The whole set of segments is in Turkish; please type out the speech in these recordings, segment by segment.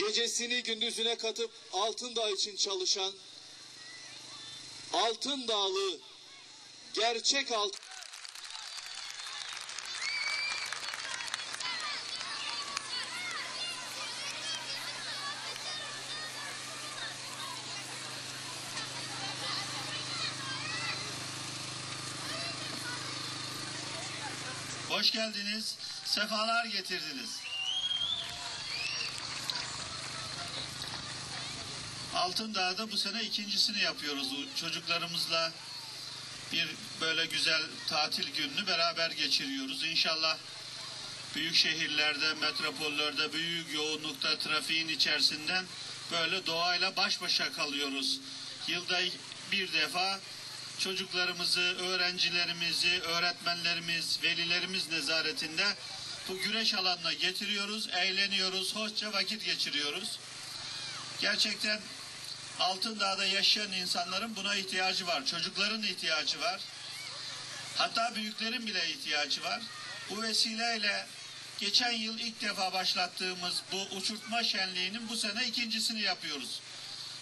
gecesini gündüzüne katıp Altındağ için çalışan Altındağlı gerçek altın Hoş geldiniz, sefalar getirdiniz. Altındağ'da bu sene ikincisini yapıyoruz. Çocuklarımızla bir böyle güzel tatil gününü beraber geçiriyoruz. İnşallah büyük şehirlerde, metropollerde, büyük yoğunlukta trafiğin içerisinden böyle doğayla baş başa kalıyoruz. Yılda bir defa çocuklarımızı, öğrencilerimizi, öğretmenlerimiz, velilerimiz nezaretinde bu güreş alanına getiriyoruz, eğleniyoruz, hoşça vakit geçiriyoruz. Gerçekten Altındağ'da yaşayan insanların buna ihtiyacı var. Çocukların ihtiyacı var. Hatta büyüklerin bile ihtiyacı var. Bu vesileyle geçen yıl ilk defa başlattığımız bu uçurtma şenliğinin bu sene ikincisini yapıyoruz.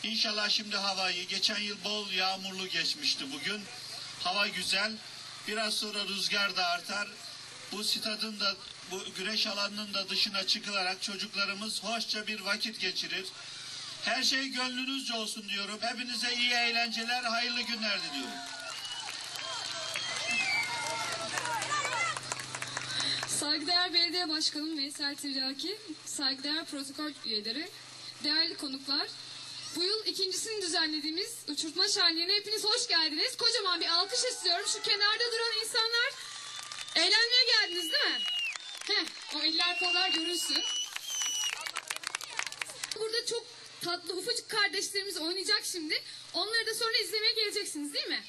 İnşallah şimdi havayı geçen yıl bol yağmurlu geçmişti bugün. Hava güzel. Biraz sonra rüzgar da artar. Bu stadın da bu güreş alanının da dışına çıkılarak çocuklarımız hoşça bir vakit geçirir. Her şey gönlünüzce olsun diyorum. Hepinize iyi eğlenceler, hayırlı günler diliyorum. Saygıdeğer Belediye Başkanım Veysel Tiryaki, saygıdeğer protokol üyeleri, değerli konuklar, bu yıl ikincisini düzenlediğimiz uçurtma şenliğine hepiniz hoş geldiniz. Kocaman bir alkış istiyorum. Şu kenarda duran insanlar eğlenmeye geldiniz değil mi? Heh, o eller kollar görünsün. Burada çok tatlı ufacık kardeşlerimiz oynayacak şimdi. Onları da sonra izlemeye geleceksiniz değil mi?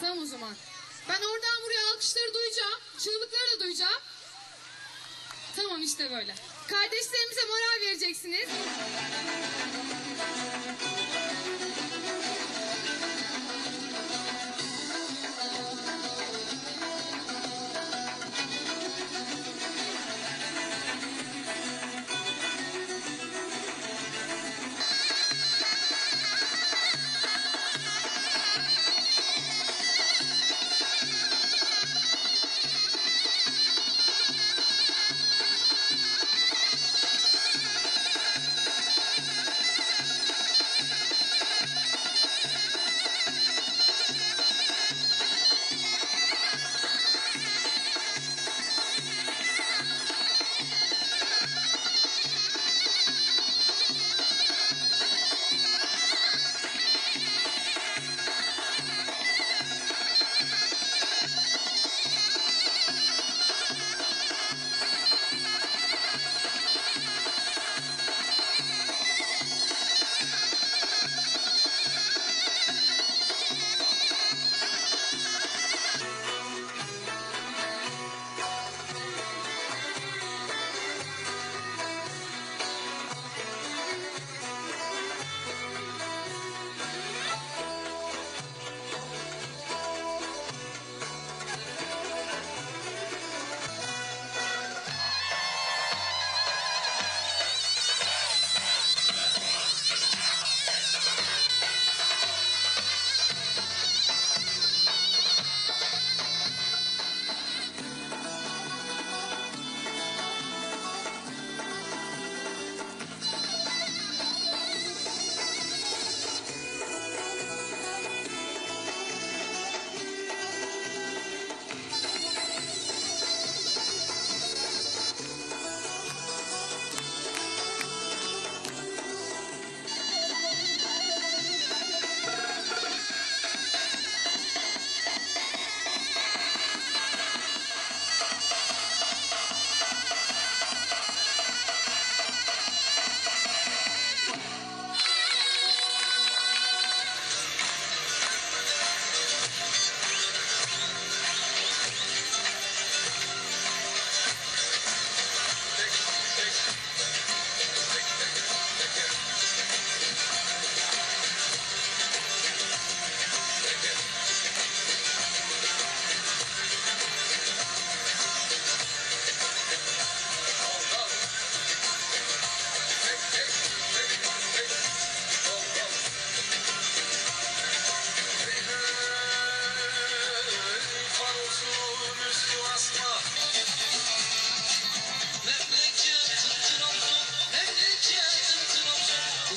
Tamam o zaman. Ben oradan buraya alkışları duyacağım. Çığlıkları da duyacağım. Tamam işte böyle. Kardeşlerimize moral vereceksiniz.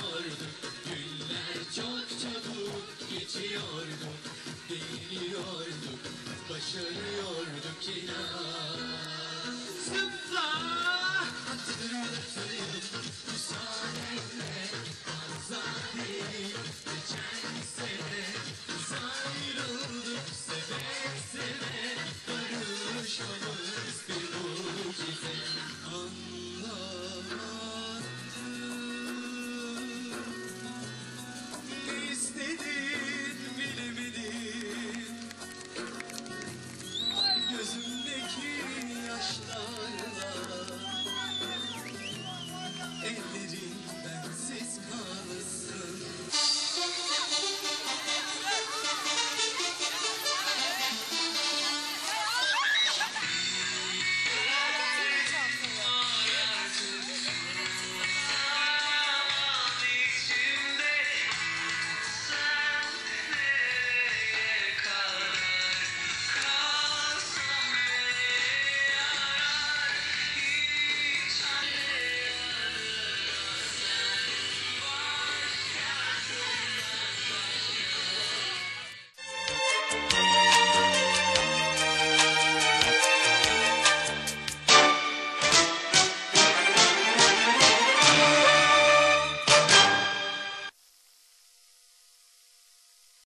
geçiyordu Günler çok çabuk geçiyordu Değiniyorduk, başarıyorduk inan.